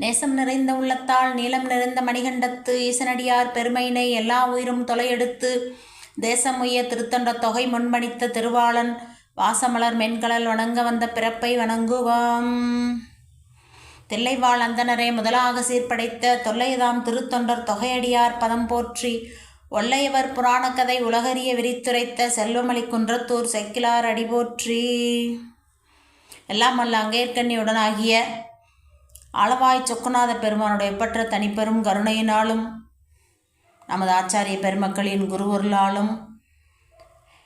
நேசம் நிறைந்த உள்ளத்தால் நீளம் நிறைந்த மணிகண்டத்து ஈசனடியார் பெருமையினை எல்லா உயிரும் தொலையெடுத்து தேசமுய்ய திருத்தொண்ட தொகை முன்மணித்த திருவாளன் வாசமலர் மென்கடல் வணங்க வந்த பிறப்பை வணங்குவாம். தில்லைவாழ் அந்தனரே முதலாக சீர்படைத்த தொல்லைதாம் திருத்தொண்டர் தொகையடியார் பதம் போற்றி ஒல்லையவர் புராணக்கதை உலகறிய விரித்துரைத்த செல்வமளி குன்றத்தூர் செக்கிலார் அடிபோற்றி. எல்லாம் அல்ல அங்கேற்கண்ணியுடனாகிய அளவாய் சொக்கநாத பெருமானுடைய பற்ற தனிப்பெரும் கருணையினாலும் நமது ஆச்சாரிய பெருமக்களின் குருவருளாலும்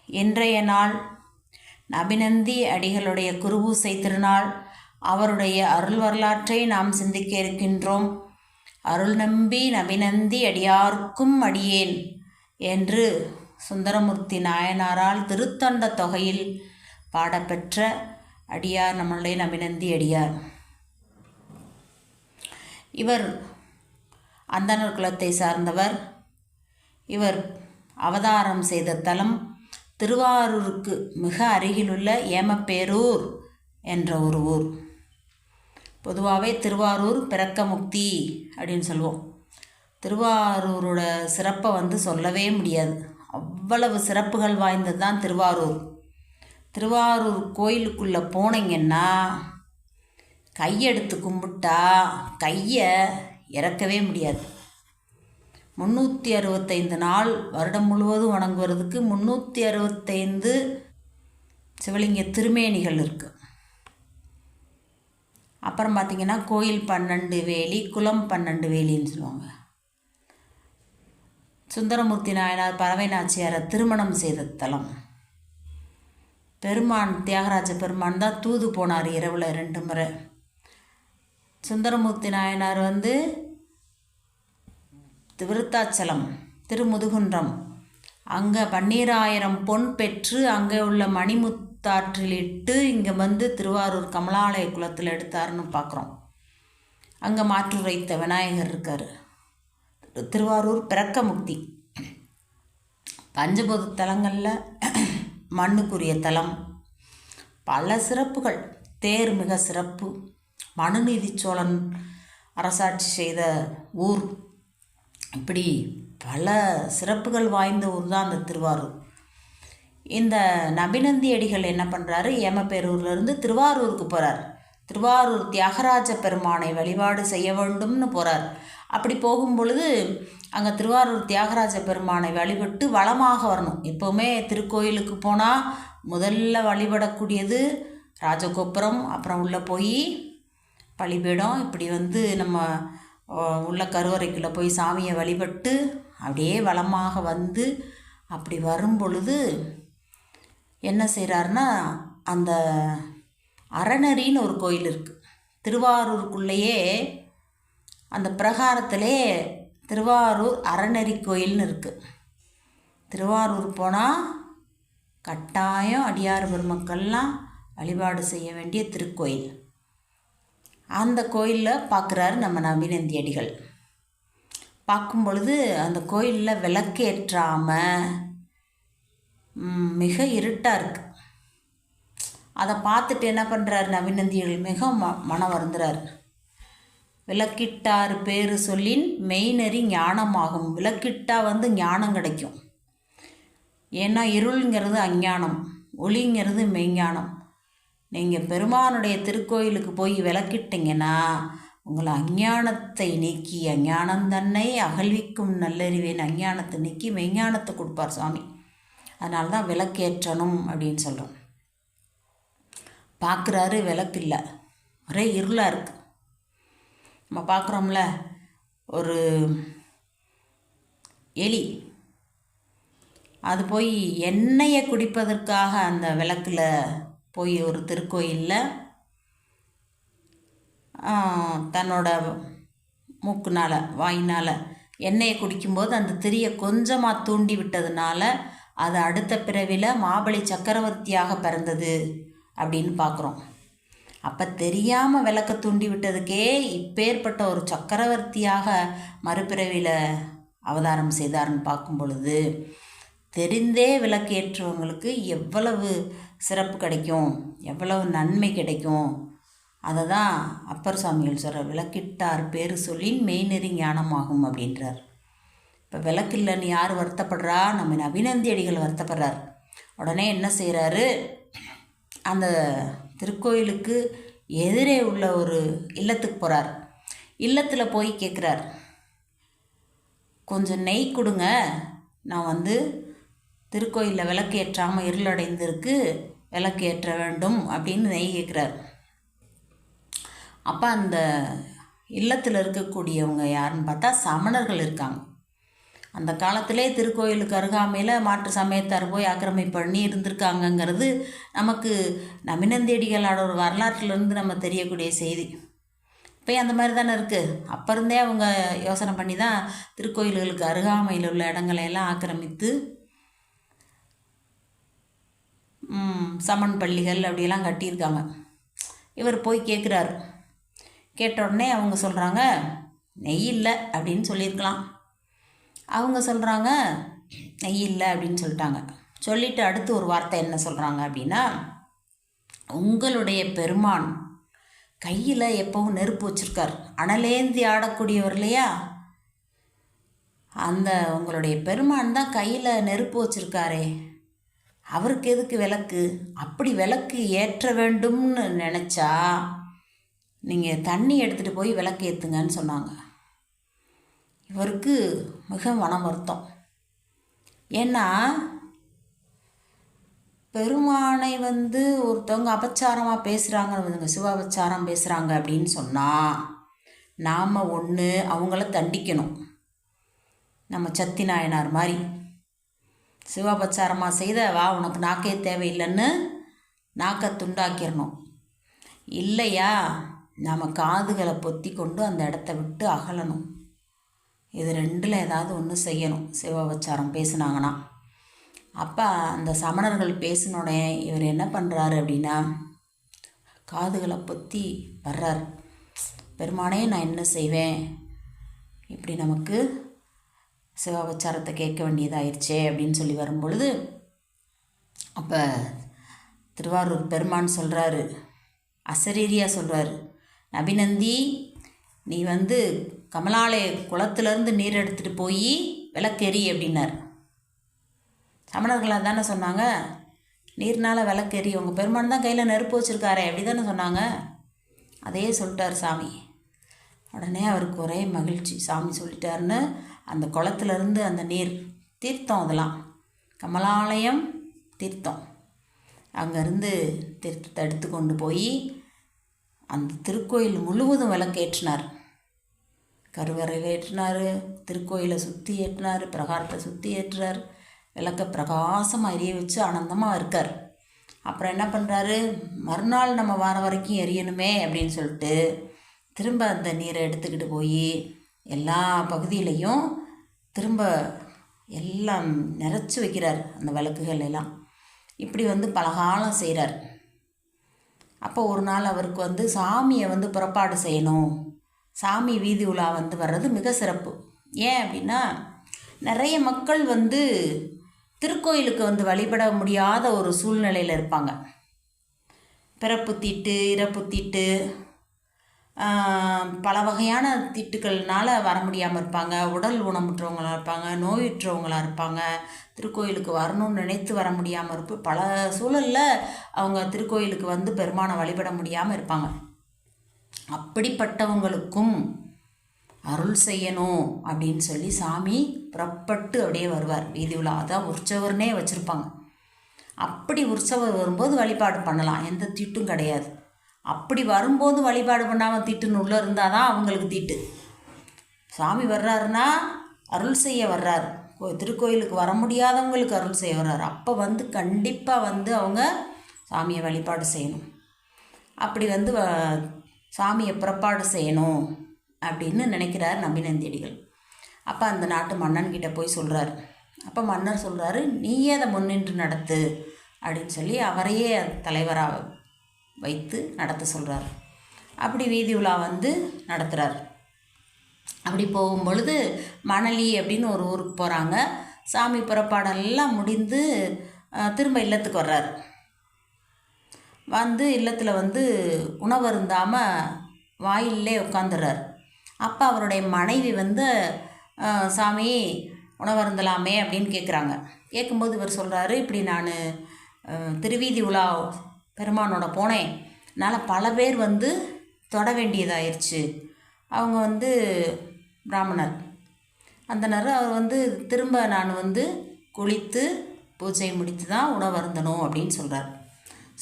இன்றைய நாள் நபிநந்தி அடிகளுடைய குருபூசை திருநாள் அவருடைய அருள் வரலாற்றை நாம் சிந்திக்க இருக்கின்றோம். அருள் நம்பி நபிநந்தி அடியார்க்கும் அடியேன் என்று சுந்தரமூர்த்தி நாயனாரால் திருத்தண்ட தொகையில் பாடப்பெற்ற அடியார் நம்மளுடைய நபிநந்தி அடியார். இவர் அந்தனர் குலத்தை சார்ந்தவர். இவர் அவதாரம் செய்த தலம் திருவாரூருக்கு மிக அருகிலுள்ள ஏமப்பேரூர் என்ற ஒரு ஊர். பொதுவாகவே திருவாரூர் பிறக்க முக்தி அப்படின்னு சொல்லுவோம் திருவாரூரோட சிறப்பை வந்து சொல்லவே முடியாது. அவ்வளவு சிறப்புகள் வாய்ந்தது தான் திருவாரூர். திருவாரூர் கோயிலுக்குள்ளே போனீங்கன்னா கையெடுத்து கும்பிட்டா கையை இறக்கவே முடியாது. முந்நூற்றி அறுபத்தைந்து நாள் வருடம் முழுவதும் வணங்குவதுக்கு முந்நூற்றி அறுபத்தைந்து சிவலிங்க திருமேனிகள் இருக்குது அப்புறம் பார்த்திங்கன்னா கோயில் பன்னெண்டு வேலி குளம் பன்னெண்டு வேலின்னு சொல்லுவாங்க. சுந்தரமூர்த்தி நாயனார் பறவை நாச்சியாரை திருமணம் செய்த தலம். பெருமான் தியாகராஜ பெருமான் தான் தூது போனார் இரவில் ரெண்டு முறை. சுந்தரமூர்த்தி நாயனார் வந்து விருத்தாச்சலம் திருமுதுகுன்றம். அங்கே பன்னீராயிரம் பொன் பெற்று அங்கே உள்ள மணிமுத்தாற்றிலிட்டு இங்கே வந்து திருவாரூர் கமலாலய குளத்தில் எடுத்தாருன்னு பார்க்குறோம் அங்கே மாற்று வைத்த விநாயகர் இருக்கார். திருவாரூர் பிறக்க முக்தி. பஞ்சபூத தலங்களில் மண்ணுக்குரிய தலம். பல சிறப்புகள். தேர் மிக சிறப்பு. மனுநீதி சோழன் அரசாட்சி செய்த ஊர். இப்படி பல சிறப்புகள் வாய்ந்த ஊர் தான் அந்த திருவாரூர். இந்த நபிநந்தி அடிகள் என்ன பண்ணுறாரு ஏமப்பேரூர்லேருந்து திருவாரூருக்கு போகிறார் திருவாரூர் தியாகராஜ பெருமானை வழிபாடு செய்ய வேண்டும்னு போகிறார் அப்படி போகும் பொழுது அங்கே திருவாரூர் தியாகராஜ பெருமானை வழிபட்டு வளமாக வரணும். எப்போவுமே திருக்கோயிலுக்கு போனால் முதல்ல வழிபடக்கூடியது ராஜகோபுரம் அப்புறம் உள்ளே போய் பழிபீடம். இப்படி வந்து நம்ம உள்ள கருவறைக்குள்ளே போய் சாமியை வழிபட்டு அப்படியே வளமாக வந்து அப்படி வரும் பொழுது என்ன செய்கிறாருன்னா அந்த அறநெறின்னு ஒரு கோயில் இருக்குது திருவாரூருக்குள்ளேயே அந்த பிரகாரத்திலே திருவாரூர் அறநெறி கோயில்னு இருக்குது திருவாரூர் போனால் கட்டாயம் அடியார் பெருமக்கள்லாம் வழிபாடு செய்ய வேண்டிய திருக்கோயில். அந்த கோயிலில் பார்க்குறாரு நம்ம நவீனந்தி அடிகள். பார்க்கும் பொழுது அந்த கோயிலில் விளக்கேற்றாமல் மிக இருட்டாக இருக்குது அதை பார்த்துட்டு என்ன பண்ணுறாரு நவீனந்தியர்கள் மிக ம மனம் வருந்துறார். விளக்கிட்டார் பேர் சொல்லின் மெய்நெறி ஞானமாகும். விளக்கிட்டா வந்து ஞானம் கிடைக்கும். ஏன்னா இருள்ங்கிறது அஞ்ஞானம் ஒளிங்கிறது மெய்ஞானம். நீங்கள் பெருமானுடைய திருக்கோயிலுக்கு போய் விளக்கிட்டீங்கன்னா உங்களை அஞ்ஞானத்தை நீக்கி அஞ்ஞானம் தன்னை அகழ்விக்கும் நல்லறிவேன் அஞ்ஞானத்தை நீக்கி மெஞ்ஞானத்தை கொடுப்பார் சுவாமி. அதனால தான் விளக்கேற்றணும் அப்படின்னு சொல்கிறோம் பார்க்குறாரு விளக்கு இல்லை ஒரே இருளாக இருக்குது நம்ம பார்க்குறோம்ல ஒரு எலி. அது போய் எண்ணெயை குடிப்பதற்காக அந்த விளக்கில் போய் ஒரு திருக்கோயிலில் தன்னோட மூக்குனால் வாயினால் எண்ணெயை குடிக்கும்போது அந்த திரியை கொஞ்சமாக தூண்டி விட்டதுனால அது அடுத்த பிறவியில் மாபலி சக்கரவர்த்தியாக பிறந்தது அப்படின்னு பார்க்குறோம் அப்போ தெரியாமல் விளக்க தூண்டி விட்டதுக்கே இப்பேற்பட்ட ஒரு சக்கரவர்த்தியாக மறுபிறவியில் அவதாரம் செய்தார்னு பார்க்கும் பொழுது தெரிந்தே விளக்கேற்றுவங்களுக்கு எவ்வளவு சிறப்பு கிடைக்கும். எவ்வளவு நன்மை கிடைக்கும். அதை தான் அப்பர் சுவாமிகள் சொல்கிற விளக்கிட்டார் பேர் சொல்லின் மெய்நெறி ஞானமாகும் அப்படின்றார். இப்போ விளக்கு இல்லைன்னு யார் வருத்தப்படுறா? நம்ம அபிநந்தி அடிகள் வருத்தப்படுறார். உடனே என்ன செய்கிறாரு அந்த திருக்கோயிலுக்கு எதிரே உள்ள ஒரு இல்லத்துக்கு போகிறார் இல்லத்தில் போய் கேட்குறார் கொஞ்சம் நெய் கொடுங்க. நான் வந்து திருக்கோயிலில் விளக்கு ஏற்றாமல் இருளடைந்திருக்கு. விளக்கு ஏற்ற வேண்டும் அப்படின்னு நெய் கேட்குறார் அப்போ அந்த இல்லத்தில் இருக்கக்கூடியவங்க யாருன்னு பார்த்தா சமணர்கள் இருக்காங்க. அந்த காலத்திலே திருக்கோயிலுக்கு அருகாமையில் மாற்று சமயத்தார் போய் ஆக்கிரமிப்பு பண்ணி இருந்திருக்காங்கங்கிறது நமக்கு நமினந்தேடிகளோட ஒரு வரலாற்றிலிருந்து நம்ம தெரியக்கூடிய செய்தி. இப்போ அந்த மாதிரி தானே இருக்குது அப்போ இருந்தே அவங்க யோசனை பண்ணி தான் திருக்கோயில்களுக்கு அருகாமையில் உள்ள இடங்களை எல்லாம் ஆக்கிரமித்து சமன் பள்ளிகள் அப்படியெல்லாம் கட்டியிருக்காங்க. இவர் போய் கேட்குறாரு கேட்ட உடனே அவங்க சொல்கிறாங்க நெய் இல்லை அப்படின்னு சொல்லியிருக்கலாம். அவங்க சொல்கிறாங்க நெய் இல்லை அப்படின்னு சொல்லிட்டாங்க. சொல்லிவிட்டு அடுத்து ஒரு வார்த்தை என்ன சொல்கிறாங்க அப்படின்னா உங்களுடைய பெருமான் கையில் எப்பவும் நெருப்பு வச்சுருக்கார். அனலேந்தி ஆடக்கூடியவர் இல்லையா? அந்த உங்களுடைய பெருமான் தான் கையில் நெருப்பு வச்சுருக்காரே. அவருக்கு எதுக்கு விளக்கு? அப்படி விளக்கு ஏற்ற வேண்டும்னு நினச்சா நீங்கள் தண்ணி எடுத்துகிட்டு போய் விளக்கு ஏற்றுங்கன்னு சொன்னாங்க. இவருக்கு மிக மனம் வருத்தம் ஏன்னா பெருமானை வந்து ஒருத்தவங்க அபச்சாரமாக பேசுகிறாங்க சிவாபச்சாரம் பேசுகிறாங்க அப்படின்னு சொன்னால் நாம் ஒன்று அவங்கள தண்டிக்கணும். நம்ம சத்தி நாயனார் மாதிரி. சிவபச்சாரமாக செய்த வா உனக்கு நாக்கே தேவையில்லைன்னு நாக்கை துண்டாக்கிடணும் இல்லையா? நம்ம காதுகளை பொத்தி கொண்டு அந்த இடத்த விட்டு அகலணும். இது ரெண்டில் ஏதாவது ஒன்று செய்யணும் சிவபச்சாரம் பேசுனாங்கன்னா அப்போ அந்த சமணர்கள் பேசினோடனே இவர் என்ன பண்ணுறாரு அப்படின்னா காதுகளை பொத்தி வர்றார். பெருமானே நான் என்ன செய்வேன்? இப்படி நமக்கு சிவாபச்சாரத்தை கேட்க வேண்டியதாயிருச்சே அப்படின்னு சொல்லி வரும்பொழுது அப்போ திருவாரூர் பெருமான் சொல்கிறாரு அசரீரியாக சொல்கிறாரு நபிநந்தி நீ வந்து கமலாலய குளத்துலேருந்து நீர் எடுத்துகிட்டு போய் விளக்கெறி அப்படின்னார். சமணர்களாக தானே சொன்னாங்க நீர்னால் விளக்கெறி உங்கள் பெருமான் தான் கையில் நெருப்பு வச்சுருக்காரே அப்படி தானே சொன்னாங்க. அதே சொல்லிட்டார் சாமி. உடனே அவருக்கு ஒரே மகிழ்ச்சி. சாமி சொல்லிட்டாருன்னு அந்த குளத்துலேருந்து அந்த நீர் தீர்த்தம் அதெல்லாம். கமலாலயம் தீர்த்தம். அங்கேருந்து தீர்த்தத்தை எடுத்து கொண்டு போய் அந்த திருக்கோயில் முழுவதும் விளக்கேற்றினார் கருவறையில் ஏற்றினார் திருக்கோயிலை சுற்றி ஏற்றினார் பிரகாரத்தை சுற்றி ஏற்றுறார் விளக்க பிரகாசமாக எரிய வச்சு ஆனந்தமாக இருக்கார். அப்புறம் என்ன பண்ணுறாரு மறுநாள் நம்ம வார வரைக்கும் எரியணுமே அப்படின்னு சொல்லிட்டு திரும்ப அந்த நீரை எடுத்துக்கிட்டு போய் எல்லா பகுதியிலையும் திரும்ப எல்லாம் நிறச்சி வைக்கிறார் அந்த விளக்குகள் எல்லாம். இப்படி வந்து பலகாலம் செய்கிறார் அப்போ ஒரு நாள் அவருக்கு வந்து சாமியை வந்து புறப்பாடு செய்யணும். சாமி வீதி உலா வந்து வர்றது மிக சிறப்பு. ஏன் அப்படின்னா நிறைய மக்கள் வந்து திருக்கோயிலுக்கு வந்து வழிபட முடியாத ஒரு சூழ்நிலையில் இருப்பாங்க. பிறப்பு தீட்டு இறப்பு தீட்டு பல வகையான திட்டுக்கள்னால் வர முடியாமல் இருப்பாங்க. உடல் ஊனமுற்றவங்களாக இருப்பாங்க நோயுற்றவங்களாக இருப்பாங்க. திருக்கோயிலுக்கு வரணும்னு நினைத்து வர முடியாமல் இருப்பு பல சூழலில் அவங்க திருக்கோயிலுக்கு வந்து பெருமானை வழிபட முடியாமல் இருப்பாங்க. அப்படிப்பட்டவங்களுக்கும் அருள் செய்யணும் அப்படின்னு சொல்லி சாமி புறப்பட்டு அப்படியே வருவார். வீதி உலா அதான் உற்சவர்னே வச்சுருப்பாங்க. அப்படி உற்சவர் வரும்போது வழிபாடு பண்ணலாம். எந்த திட்டும் கிடையாது. அப்படி வரும்போது வழிபாடு பண்ணாமல் திட்டுன்னு உள்ளே இருந்தால் தான் அவங்களுக்கு திட்டு. சாமி வர்றாருன்னா அருள் செய்ய வர்றாரு. திருக்கோயிலுக்கு வர முடியாதவங்களுக்கு அருள் செய்ய வர்றாரு. அப்போ வந்து கண்டிப்பாக வந்து அவங்க சாமியை வழிபாடு செய்யணும். அப்படி வந்து சாமியை புறப்பாடு செய்யணும் அப்படின்னு நினைக்கிறார் நம்பினந்தியடிகள் அப்போ அந்த நாட்டு மன்னன்கிட்ட போய் சொல்கிறார் அப்போ மன்னர் சொல்கிறாரு நீயே அதை முன்னின்று நடத்து அப்படின்னு சொல்லி அவரையே தலைவராக வைத்து நடத்த சொல்கிறார் அப்படி வீதி உலா வந்து நடத்துகிறார் அப்படி போகும் பொழுது மணலி அப்படின்னு ஒரு ஊருக்கு போகிறாங்க சாமி புறப்பாடெல்லாம் முடிந்து திரும்ப இல்லத்துக்கு வர்றார். வந்து இல்லத்தில் வந்து உணவருந்தாமல் வாயிலே உட்காந்துடுறார் அப்போ அவருடைய மனைவி வந்து சாமி சாமி உணவருந்தலாமே அப்படின்னு கேட்குறாங்க கேட்கும்போது இவர் சொல்கிறாரு இப்படி நான் திருவீதி உலா பெருமானோட போனேன். அதனால் பல பேர் வந்து தொட வேண்டியதாயிருச்சு. அவங்க வந்து பிராமணர். அந்த நேரம் அவர் வந்து திரும்ப நான் வந்து குளித்து பூஜை முடித்து தான் உணவு அருந்தணும் அப்படின்னு சொல்கிறார்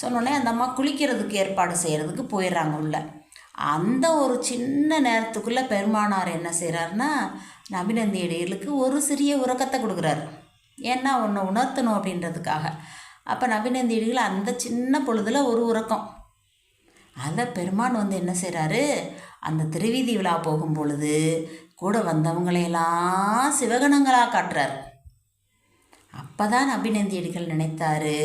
சொன்னோடனே அந்த அம்மா குளிக்கிறதுக்கு ஏற்பாடு செய்கிறதுக்கு போயிடுறாங்க உள்ள. அந்த ஒரு சின்ன நேரத்துக்குள்ளே பெருமானார் என்ன செய்கிறாருன்னா நபிநந்தியடிகளுக்கு ஒரு சிறிய உறக்கத்தை கொடுக்குறாரு. ஏன்னா ஒன்று உணர்த்தணும் அப்படின்றதுக்காக. அப்போ நபிநந்தியடிகள் அந்த சின்ன பொழுதில் ஒரு உறக்கம். அதை பெருமான் வந்து என்ன செய்கிறாரு அந்த திருவீதி விழா போகும் பொழுது கூட வந்தவங்களையெல்லாம் சிவகணங்களாக காட்டுறாரு. அப்போ தான் அபிநந்தியடிகள் நினைத்தாரு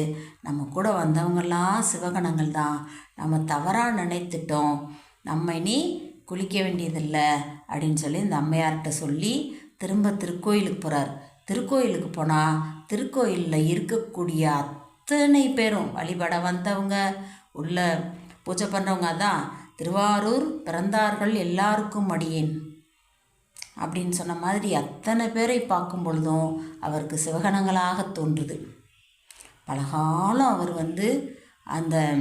நம்ம கூட வந்தவங்கெல்லாம் சிவகணங்கள் தான். நம்ம தவறாக நினைத்துட்டோம். நம்ம இனி குளிக்க வேண்டியதில்லை அப்படின்னு சொல்லி இந்த அம்மையார்கிட்ட சொல்லி திரும்ப திருக்கோயிலுக்கு போகிறார் திருக்கோயிலுக்கு போனால் திருக்கோயிலில் இருக்கக்கூடிய அத்தனை பேரும் வழிபட வந்தவங்க உள்ள பூஜை பண்ணுறவங்க தான் திருவாரூர் பிறந்தார்கள் எல்லாருக்கும் அடியேன். அப்படின்னு சொன்ன மாதிரி அத்தனை பேரை பார்க்கும் பொழுதும் அவருக்கு சிவகணங்களாக தோன்றுது. பலகாலம் அவர் வந்து அந்த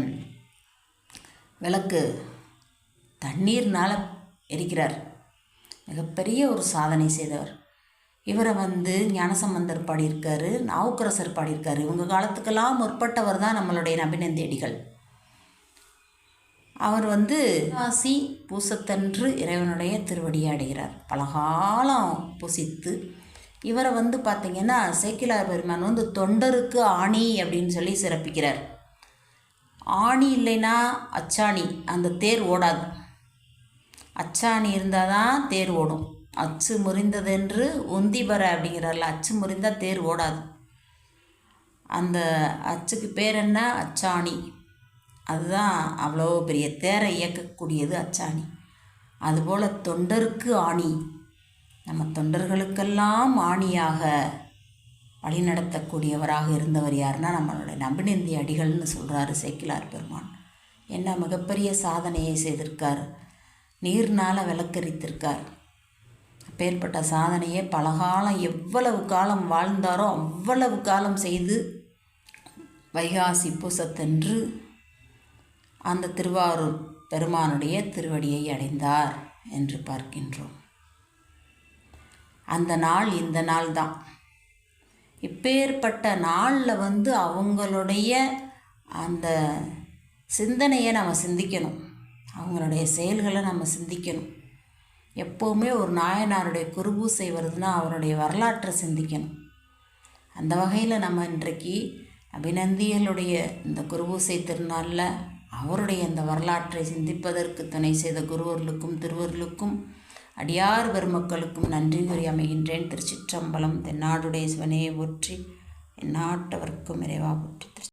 விளக்கு தண்ணீர்னால் எரிக்கிறார். மிகப்பெரிய ஒரு சாதனை செய்தவர். இவரை வந்து ஞானசம்பந்தர் பாடியிருக்காரு நாவுக்கரசர் பாடியிருக்காரு. இவங்க காலத்துக்கெல்லாம் முற்பட்டவர் தான் நம்மளுடைய நபிநந்தேடிகள் அவர் வந்து ஆசி பூசத்தன்று இறைவனுடைய திருவடியை அடைகிறார் பலகாலம் பூசித்து இவரை வந்து பார்த்திங்கன்னா சேக்கிலார் பெருமான் வந்து தொண்டருக்கு ஆணி அப்படின்னு சொல்லி சிறப்பிக்கிறார். ஆணி இல்லைன்னா அச்சாணி அந்த தேர் ஓடாது. அச்சாணி இருந்தால் தான் தேர் ஓடும். அச்சு முறிந்ததென்று உந்திபர அப்படிங்கிறார்ல அச்சு முறிந்தால் தேர் ஓடாது. அந்த அச்சுக்கு பேர் என்ன? அச்சாணி. அதுதான் அவ்வளோ பெரிய தேரை இயக்கக்கூடியது அச்சாணி. அதுபோல் தொண்டருக்கு ஆணி. நம்ம தொண்டர்களுக்கெல்லாம் ஆணியாக வழிநடத்தக்கூடியவராக இருந்தவர் யாருன்னா நம்மளுடைய நம்பினந்தி அடிகள்னு சொல்கிறாரு சேக்கிலார் பெருமான். என்ன மிகப்பெரிய சாதனையை செய்திருக்கார். நீர்னால் விளக்கரித்திருக்கார். அப்பேற்பட்ட சாதனையை பலகாலம் எவ்வளவு காலம் வாழ்ந்தாரோ அவ்வளவு காலம் செய்து வைகாசி பூசத்தன்று அந்த திருவாரூர் பெருமானுடைய திருவடியை அடைந்தார் என்று பார்க்கின்றோம். அந்த நாள் இந்த நாள் தான் இப்பேற்பட்ட நாளில் வந்து அவங்களுடைய அந்த சிந்தனையை நம்ம சிந்திக்கணும். அவங்களுடைய செயல்களை நம்ம சிந்திக்கணும். எப்போவுமே ஒரு நாயனாருடைய குருபூசை வருதுன்னா அவருடைய வரலாற்றை சிந்திக்கணும். அந்த வகையில் நம்ம இன்றைக்கு அபிநந்திகளுடைய இந்த குருபூசை திருநாளில் அவருடைய இந்த வரலாற்றை சிந்திப்பதற்கு துணை செய்த குருவர்களுக்கும் திருவர்களுக்கும் அடியார் பெருமக்களுக்கும் நன்றி கூறி அமைகின்றேன். திருச்சிற்றம்பலம் தென்னாடுடைய சிவனையை ஒற்றி எந்நாட்டவர்க்கும் இறைவா போற்றி திரு